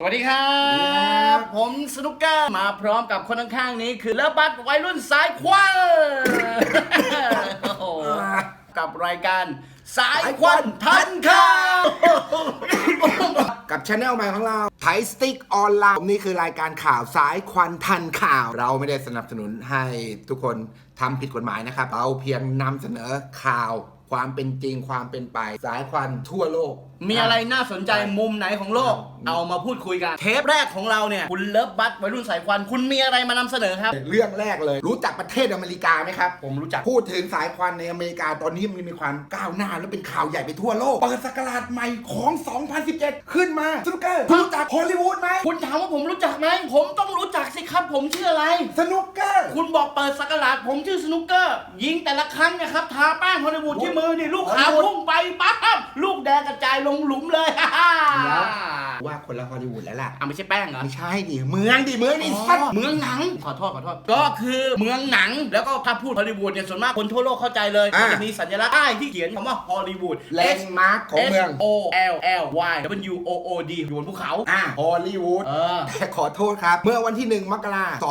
สวัสดีครับ ผมสนุกเกอร์มาพร้อมกับคนข้างๆนี้คือเลบัตวัยรุ่นสายควันโอ้โหกับรายการสายควันทันข่าวกับช anel ใหม่ของเราไทยสติ๊กออนไลน์นี่คือรายการข่าวสายควันทันข่าว เราไม่ได้สนับสนุนให้ทุกคนทำผิดกฎหมายนะครับ เราเพียงนำเสนอข่าวความเป็นจริงความเป็นไป สายควันทั่วโลก มีอะไรน่าสนใจมุมไหนของโลก เอามาพูดคุยกัน เทปแรกของเราเนี่ย คุณเลิฟบัตวัยรุ่นสายควัน คุณมีอะไรมานำเสนอครับ เรื่องแรกเลย รู้จักประเทศอเมริกาไหมครับ ผมรู้จัก พูดถึงสายควันในอเมริกาตอนนี้มันมีความก้าวหน้า และเป็นข่าวใหญ่ไปทั่วโลก เปิดสกราชใหม่ของ 2017 ขึ้นมาสนุกเกอร์รู้จักฮอลลีวูดไหมคุณถามว่าผมรู้จักไหม ผมต้องรู้จักสิครับ ผมชื่ออะไร สนุกเกอร์ คุณบอกเปิดสักราชผมชื่อสนุกเกอร์ ยิงแต่ละครั้งเนะครับทาแป้งฮอลลีวูดที่มือนี่ลูกขาวพุ่งไปปั๊บลูกแดงกระจายลลงหลุมเลย ฮ่าฮ่า แล้ว ว่า คนละฮอลลีวูดแล้วล่ะอะไม่ใช่แป้งเหรอ ไม่ใช่ดิเมืองดิเมืองนี่อ๋อสัตว์ เมืองหนัง ขอโทษขอโทษ ก็คือเมืองหนัง แล้วก็ถ้าพูดฮอลลีวูดเนี่ยส่วนมากคนทั่วโลกเข้าใจเลย อ่ามัมันจะมีสัญลักษณ์ป้ายที่เขียนคำว่าฮอลลีวูด แลนด์มาร์คของเมือง S O L L Y W O O D อยู่บนภูเขา อ่าฮอลลีวูด เออ แต่ขอโทษครับ เมื่อวันที่ 1 มกราค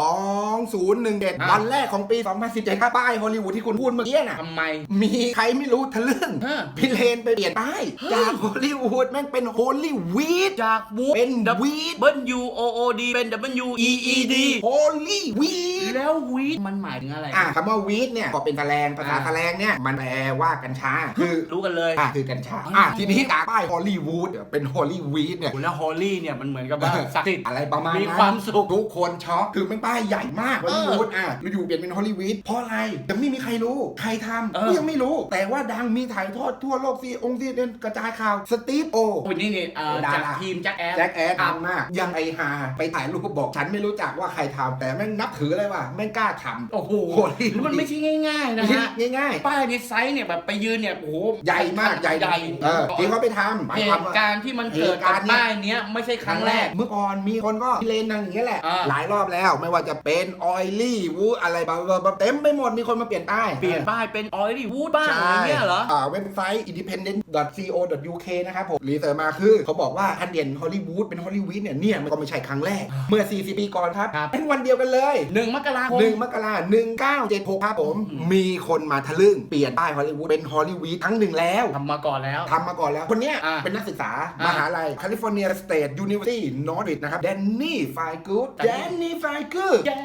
ม2017อะวันแรกของปี 2017ครับป้ายฮอลลีวูดที่คุณพูดเมื่อกี้น่ะ ทำไม มีใครไม่รู้ทะลึ่งฮะพิเลนไปเปลี่ยนป้าย เฮ้ย จากฮอลลีวูดแม่งเป็นฮอลลีวีดจากวูเป็นวีดเบิ้ล U O O D เป็น W E E D ฮอลลีวีดแล้ววีดมันหมายถึงอะไร อะคำว่าวีดเนี่ยก็เป็นแสลงภาษาอ่าแสลงเนี่ย มันแปลว่ากัญชา คือรู้กันเลยอะคือกัญชาอ๋ออ่อะทีนี้จากป้ายฮอลลีวูดเป็นฮอลลีวีดเนี่ยคุณแล้วฮอลลี่เนี่ยมันเหมือนกับว่าศักดิ์สิทธิ์ อะไรประมาณมีนั้นความสุข ทุกคนช็อกคือเป็นป้ายใหญ่มากฮอลลีวูดเอออะอยู่ๆเปลี่ยนเป็นฮอลลีวูดเพราะอะไรแต่ไม่มีใครรู้ ใครทำเออ ก็ยังไม่รู้ แต่ว่าดังมีถ่ายทอดทั่วโลกซีองซีเดนกระจายข่าวสตีฟโอ โอ้ยนี่นี่เอ่อดารา จากทีมแจ็คแอดแจ็คแอดครับทำมาก ยังไอฮาไปถ่ายรูปบอกฉันไม่รู้จักว่าใครทำแต่แม่งนับถือเลยว่าแม่งกล้าทำโอ้โหโอ้โหแล้วมันไม่ใช่ง่าย ๆ นะฮะง่ายป้ายในไซส์เนี่ยแบบไปยืนเนี่ยโอ้โหๆใหญ่มากใหญ่ใหญ่เออที่เขาไปทำหมายเหความตุว่าการณ์ที่มันเกิดเหตุกากัรบณ์เนี่ยป้ายเนี้ยไม่ใช่ครั้งแรก เมื่อก่อนมีคนก็เลนนังอย่างเงี้ยแหละอ่าหลายรอบแล้วไม่ว่าจะเป็นออยลี่วูอะไรบาบาเต็มไปหมดมีคนมาเปลี่ยนป้ายเปลี่ยนป้ายเป็นออยลี่วูดบ้างอะไรเงี้ยเหรออ่าเว็บไซต์ independent.co.uk นะครับผมรีเสิร์ชมาคือเขาบอกว่าอันเด่นฮอลลีวูดเป็นฮอลลีวูดเนี่ยเนี่ยมันก็ไม่ใช่ครั้งแรก เมื่อ 40 ปีก่อนครับครับเป็นวันเดียวกันเลยหนึ่งมกราคมหนึ่งมกราหนึ่งเก้าเจ็ดหกครับผม อืม มีคนมาทะลึ่งเปลี่ยนป้ายฮอลลีวูดเป็นฮอลลีวูดครั้งหนึ่งแล้ว ทำมาก่อนแล้ว ทำมาก่อนแล้ว คนเนี้ยอะเป็นนักศึกษา อะมหาลัยแคลิฟอร์เนียสเตทยูนิเวอร์ซิตี้นอร์ i ิชนะครับแดนนี่ไฟกูดแต่แดนี่นนี่ไฟกูดแย่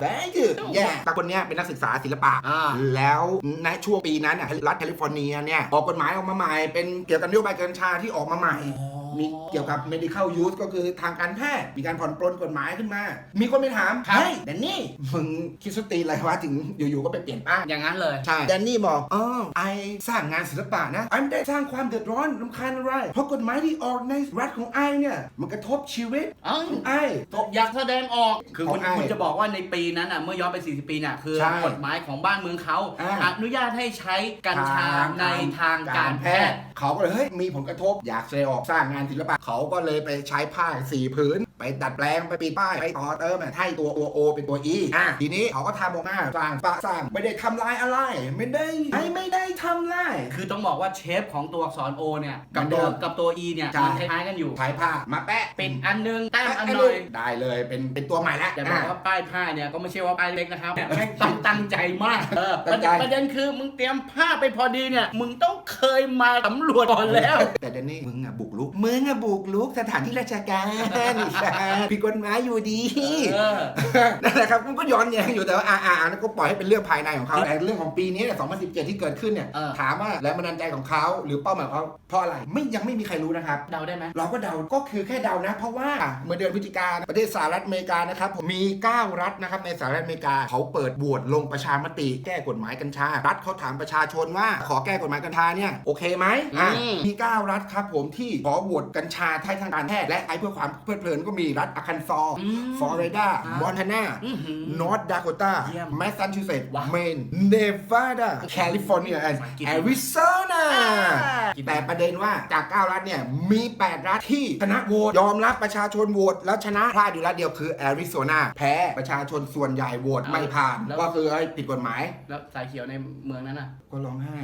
แบงค์แย่แต่คนเนี้ยเป็นนักศึกษาศิลปะ อ่า แล้วในช่วงปีนั้นน่ะรัฐแคลิฟอร์เนียเนี่ย ออกกฎหมายออกมาใหม่ เป็นเกี่ยวกับนโยบายกัญชาที่ออกมาใหม่ มีเกี่ยวกับ medical use ก็คือทางการแพทย์ มีการผ่อนปลนกฎหมายขึ้นมา มีคนไปถามครับ เฮ้ยแดนนี่มึงคิดสตีนอะไรวะถึงอยู่ๆก็ไปเปลี่ยนป้าย อย่างนั้นเลย ใช่แดนนี่บอกอ๋อไอสร้างงานศิลปะนะไอไม่ได้สร้างความเดือดร้อนรำคาญอะไร เพราะกฎหมายที่ออกในรัฐของไอเนี่ย มันกระทบชีวิตเอ้าของไอตกอยากแสดงออก คือคุณของไอ้คุณจะบอกว่าในปีนั้นอะ เมื่อย้อนไป 40 ปีน่ะ คือใช่กฎหมายของบ้านเมืองเขาอ่า อนุญาตให้ใช้กัญชาในทางการแพทย์ เขาก็เลยเฮ้ยมีผลกระทบอยากแสดงออกสร้างงานศิลปะเขาก็เลยไปใช้ผ้าสีผืน ไปดัดแปลงไปปีนป้ายไปต่อเติมแบบให้ตัวตัวโอเป็นตัวอีอะทีนี้เขาก็ทำออกมาสร้างปะสร้างไม่ได้ทำลายอะไร ไม่ได้ไอไม่ได้ทำลาย คือต้องบอกว่าเชฟของตัวอักษร O เนี่ยกับเหมืตัอวนเดิมกับตัว E เนี่ยใช่มันคล้ายๆกันอยู่ใช้ผ้ามาแปะปิดอันนึงแต้มอันแปะหน่อยได้เลยเป็นเป็นตัวใหม่แล้วแต่บอกอะว่าป้ายผ้าเนี่ยก็ไม่ใช่ว่าป้ายเล็กนะครับแม่งต้องตั้งใจมากเออประตั้งใจเด็นประเด็นคือมึงเตรียมผ้าไปพอดีเนี่ยมึงต้องเคยมาสำรวจก่อนแล้ว แต่เดนนี่มึงอะบุกลุกมึงอะบุกลุกสถานที่ราชการนี่ค่ะผิดกฎหมายอยู่ดีเออนั่นแหละครับมันก็ย้อนแย้งอยู่แต่ว่าอ่าอ่าอันนั้นก็ปล่อยให้เป็นเรื่องภายในของเขาแต่เรื่องของปีนี้เนี่ย2017 ที่เกิดขึ้นเนี่ยเออถามว่าแรงบันดาลใจของเขาหรือเป้าหมายของเขาเพราะอะไรไม่ยังไม่มีใครรู้นะครับเดาได้ไหมเราก็เดาก็คือแค่เดานะ เพราะว่าเมื่อเดือนพฤศจิกายนประเทศสหรัฐอเมริกานะครับผมมี 9 รัฐนะครับในสหรัฐอเมริกาเขาเปิดโหวตลงประชามติแก้กฎหมายกัญชา รัฐเขาถามประชาชนว่าขอแก้กฎหมายกัญชาเนี่ยโอเคไหมอะอืมมี 9 รัฐครับผมที่ขอโหวตกัญชาให้ทางการแพทย์และไอเพื่อความเพลิดเพลินก็มีรัฐอาคันซออืมฟลอริดา ครับมอนทานาอื้อหือนอร์ทดาโคตาเยี่ยมแมสซาชูเซตส์ว้าวเมนเนวาดาแคลิฟอร์เนียและภาษาอังกฤษแอริโซนาอ่า แต่ประเด็นว่าจาก 9 รัฐเนี่ย มี 8 รัฐที่ชนะโหวตยอมรับประชาชนโหวตแล้วชนะพลาดอยู่รัฐเดียวคือแอริโซนาแพ้ประชาชนส่วนใหญ่โหวตไม่ผ่าน แล้ว ก็คือไอ้ผิดกฎหมาย แล้วสายเขียวในเมืองนั้นน่ะ ก็ร้องไห้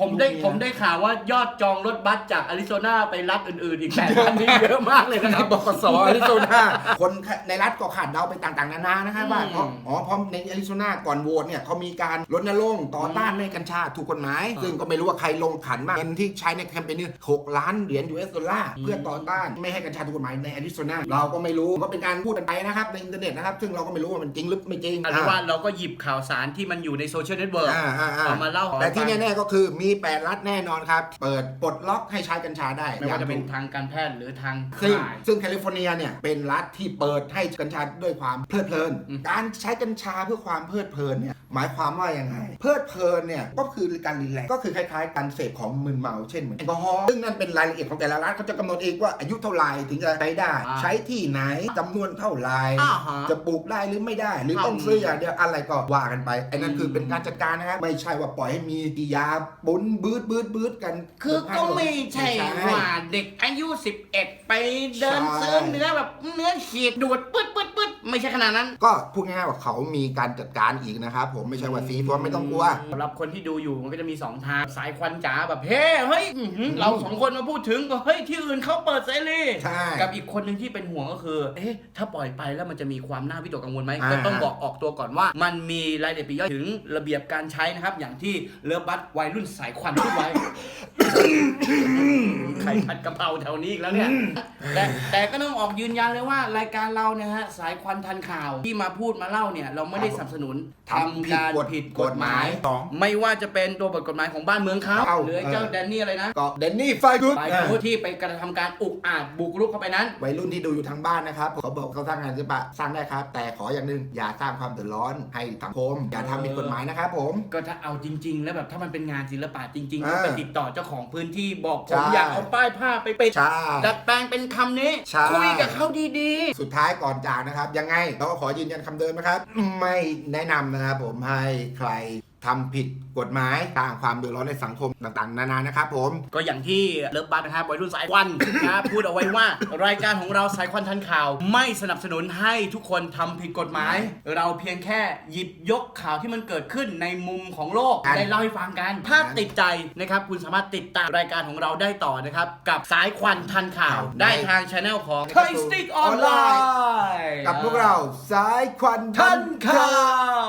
ผมได้ลูกเมีย ผมได้ข่าวว่ายอดจองรถบัสจากอาริโซนาไปรัฐอื่นๆ อีกแปดพันนี่เยอะมากเลยนะครับบกสอาริโซนาคนในรัฐก็ขาดเดาไปต่างๆ นานานะครับว่าอืมเพราะอ๋อเพราะในอาริโซนาก่อนโหวตเนี่ยเขามีการรณรงค์ต่อต้านไม่ให้กัญชาถูกกฎหมายอ่าซึ่งก็ไม่รู้ว่าใครลงขันมากเงินที่ใช้ในแคมเปญนี้6ล้านเหรียญ US ดอลลาร์อืมเพื่อต่อต้านไม่ให้กัญชาถูกกฎหมายในอาริโซนาเราก็ไม่รู้ก็เป็นการพูดกันไปนะครับในอินเทอร์เน็ตนะครับซึ่งเราก็ไม่รู้ว่ามันจริงหรือไม่จริงเอาเป็นว่าเราก็หยิบข่าวสารที่มันอยู่ในโซเชียลเน็ตเวิร์กอ่าอ่าอ่า เอามาเล่าแต่ที่แน่ๆก็คือมี 8 รัฐแน่นอนครับ เปิดปลดล็อกให้ใช้กัญชาได้ไม่ว่าจะเป็นอย่งถูกทางการแพทย์หรือทางซึ่งข่ายซึ่งแคลิฟอร์เนียเนี่ยเป็นรัฐที่เปิดให้กัญชาด้วยความเพลิดเพลินอืมการใช้กัญชาเพื่อความเพลิดเพลินเนี่ย หมายความว่ายังไง เพลิดเพลินเนี่ยก็คือการรีแลกซ์ก็คือคล้ายๆการเสพของมึนเมาเช่นเหมือนแอลกอฮอล์ซึ่งนั่นเป็นรายละเอียดของแต่ละรัฐเขาจะกำหนดเองว่าอายุเท่าไหร่ถึงจะใช้ได้ อ่าใช้ที่ไหนจำนวนเท่าไหร่อ่าฮะจะปลูกได้หรือไม่ได้ หรือต้องทำซื้ออย่างเดียวอะไรก็ว่ากันไปไอ้นั่นคือเป็นอืมการจัดการนะครับไม่ใช่ว่าปล่อยให้มีกิยาปุ้นบืดบืดบืดกันคือก็ไม่ใช่ไม่ใช่ว่าเด็กอายุ 11 ไปเดินใช่ซื้อเนื้อแบบเนื้อขีดดูดปึ๊ดปึ๊ดปึ๊ด ไม่ใช่ขนาดนั้น ก็พูดง่ายๆว่าเขามีการจัดการอีกนะครับผมไม่ใช่ว่าซีฟัวไม่ต้องกลัว สำหรับคนที่ดูอยู่มันก็จะมี 2 ทาง สายควันจ๋าแบบเฮ้เฮ้ยอื้อหือเราสองคนมาพูดถึงก็เฮ้ยที่อื่นเขาเปิดเสรีใช่กับอีกคนหนึ่งที่เป็นห่วงก็คือ เอ๊ะถ้าปล่อยไปแล้วมันจะมีความน่าวิตกกังวลไหมอ่า ก็ต้องบอกออกตัวก่อนว่า มันมีรายละเอียดปลีกย่อยถึงระเบียบการใช้นะครับอย่างที่เรือบัสวัยรุ่นสายควันพูดไว้ใครผัดกะเพราแถวนี้อีกแล้วเนี่ยแต่แต่ก็ต้องออกยืนยันเลยว่ารายการเราเนี่ยฮะสายควันทันข่าวที่มาพูดมาเล่าเนี่ย เราไม่ได้สนับสนุนทำผิดการกฎผิดกฎหมาย สอง ไม่ว่าจะเป็นตัวบทกฎหมายของบ้านเมืองเขาเอาหรือไอ้เจ้าเออ แดนนี่อะไรนะก็เดนนี่ไฟกุดไปผู้ที่ไปกระทำการอุกอาจบุกรุกเข้าไปนั้น วัยรุ่นที่ดูอยู่ทางบ้านนะครับเขาบอกเขาสร้างงานศิลปะสร้างได้ครับ แต่ขออย่างหนึ่งอย่าสร้างความเดือดร้อนให้สังคม อย่าทำผิดกฎหมายนะครับผม ก็ถ้าเอาจริง ๆ แล้วแบบถ้ามันเป็นงานศิลปะจริงๆเออก็ไปติดต่อเจ้าของพื้นที่บอกผใช่ มอยากเอาป้ายผ้าไปปิดใช่ ดัดแปลงเป็นคำนี้ ใช่ คุยกับเขาดีสุดท้ายก่อนจากนะครับ ยังไงเราก็ขอยืนยันคำเดิมนะครับ ไม่แนะนำนะครับผมให้ใคร ทำผิดกฎหมายสร้างความเดือดร้อนในสังคมต่างๆ นานานะครับผมๆก็อย่างที่เลิฟบัสนะครับวัยรุ่นสายควัน นะครับพูดเอาไว้ว่ารายการของเราสายควันทันข่าว ไม่สนับสนุนให้ทุกคนทำผิดกฎหมาย เราเพียงแค่หยิบยกข่าวที่มันเกิดขึ้นในมุมของโลกครับ ได้เล่าให้ฟังกัน ถ้าติดใจนะครับคุณสามารถติดตามรายการของเราได้ต่อนะครับ กับสายควันทันข่าว ได้ทางช anel ของ Thai Stick Online กับพวกเราสายควัน ทันข่าว